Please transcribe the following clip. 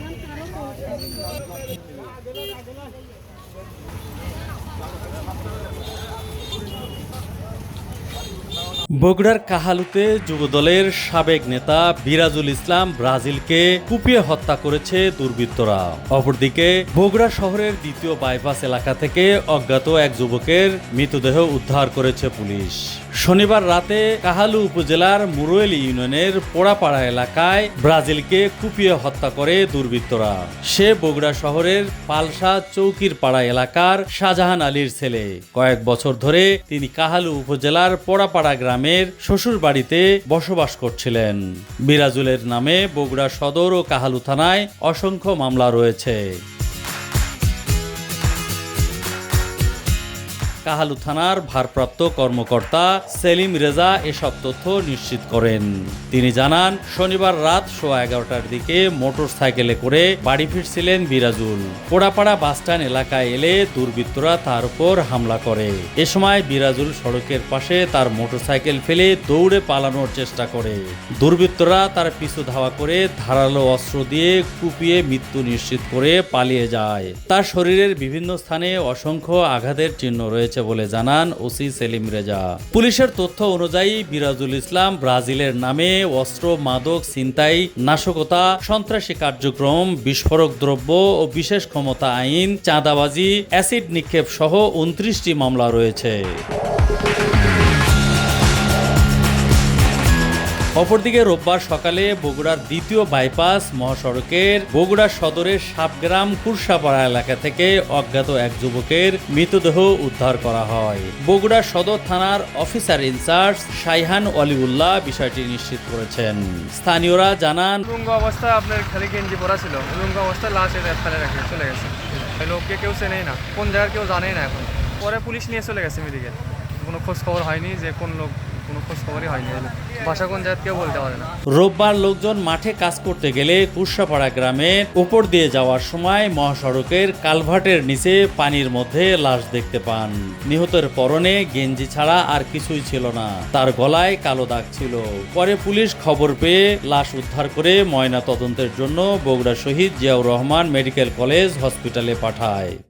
你们怎么搞的？বগুড়ার কাহালুতে যুবদলের সাবেক নেতা বিরাজুল ইসলাম ব্রাজিলকে কুপিয়ে হত্যা করেছে দুর্বৃত্তরা। অপরদিকে, বগুড়া শহরের দ্বিতীয় বাইপাস এলাকা থেকে অজ্ঞাত এক যুবকের মৃতদেহ উদ্ধার করেছে পুলিশ। শনিবার রাতে কাহালু উপজেলার মুরোয়েল ইউনিয়নের পোড়াপাড়া এলাকায় ব্রাজিলকে কুপিয়ে হত্যা করে দুর্বৃত্তরা। সে বগুড়া শহরের পালসা চৌকির পাড়া এলাকার শাহজাহান আলীর ছেলে। কয়েক বছর ধরে তিনি কাহালু উপজেলার পোড়াপাড়া গ্রামের শ্বশুর বাড়িতে বসবাস করছিলেন। বিরাজুলের নামে বগুড়া সদর ও কাহালু থানায় অসংখ্য মামলা রয়েছে। কাহালু থানার ভারপ্রাপ্ত কর্মকর্তা সেলিম রেজা এসব তথ্য নিশ্চিত করেন। তিনি জানান, শনিবার রাত সোয়া এগারোটার দিকে মোটর সাইকেলে করে বাড়ি ফিরছিলেন বিরাজুল। পোড়াপাড়া বাসস্ট্যান্ড এলাকায় এলে দুর্বৃত্তরা তার উপর হামলা করে। এ সময় বিরাজুল সড়কের পাশে তার মোটরসাইকেল ফেলে দৌড়ে পালানোর চেষ্টা করে। দুর্বৃত্তরা তার পিছু ধাওয়া করে ধারালো অস্ত্র দিয়ে কুপিয়ে মৃত্যু নিশ্চিত করে পালিয়ে যায়। তার শরীরের বিভিন্ন স্থানে অসংখ্য আঘাতের চিহ্ন রয়েছে। বলে জানান ওসি সেলিম রেজা। পুলিশের তথ্য অনুযায়ী বিরাজুল ইসলাম ব্রাজিলের নামে অস্ত্র, মাদক, ছিনতাই, নাশকতা, সন্ত্রাসী কার্যক্রম, বিস্ফোরক দ্রব্য ও বিশেষ ক্ষমতা আইন, চাঁদাবাজি, অ্যাসিড নিক্ষেপ সহ উনত্রিশটি মামলা রয়েছে। অপরদিকে রোববার সকালে বগুড়ার দ্বিতীয় বাইপাস মহাসড়কের বগুড়া সদরের সাপগ্রাম কুরসাপাড়া এলাকা থেকে অজ্ঞাত এক যুবকের মৃতদেহ উদ্ধার করা হয়। বগুড়া সদর থানার অফিসার ইনচার্জ শাইহান অলিউল্লাহ বিষয়টি নিশ্চিত করেছেন। স্থানীয়রা জানান, উলঙ্গ অবস্থায় আপনার খালি গেঞ্জি পরা ছিল। উলঙ্গ অবস্থায় লাশ চলে গেছে। লোককে কেউ চেনেই না। কোন জায়গার কেউ জানেই না এখন। পরে পুলিশ নিয়ে চলে গেছে মেডিকেল। কোনো খোঁজ খবর হয়নি যে কোন লোক রোববার লোকজন মাঠে কাজ করতে গেলে কুরসাপাড়া গ্রামের উপর দিয়ে যাওয়ার সময় মহাসড়কের কালভার্টের নিচে পানির মধ্যে লাশ দেখতে পান। নিহতের পরনে গেঞ্জি ছাড়া আর কিছুই ছিল না। তার গলায় কালো দাগ ছিল। পরে পুলিশ খবর পেয়ে লাশ উদ্ধার করে ময়না তদন্তের জন্য বগুড়া শহীদ জিয়াউর রহমান মেডিকেল কলেজ হসপিটালে পাঠায়।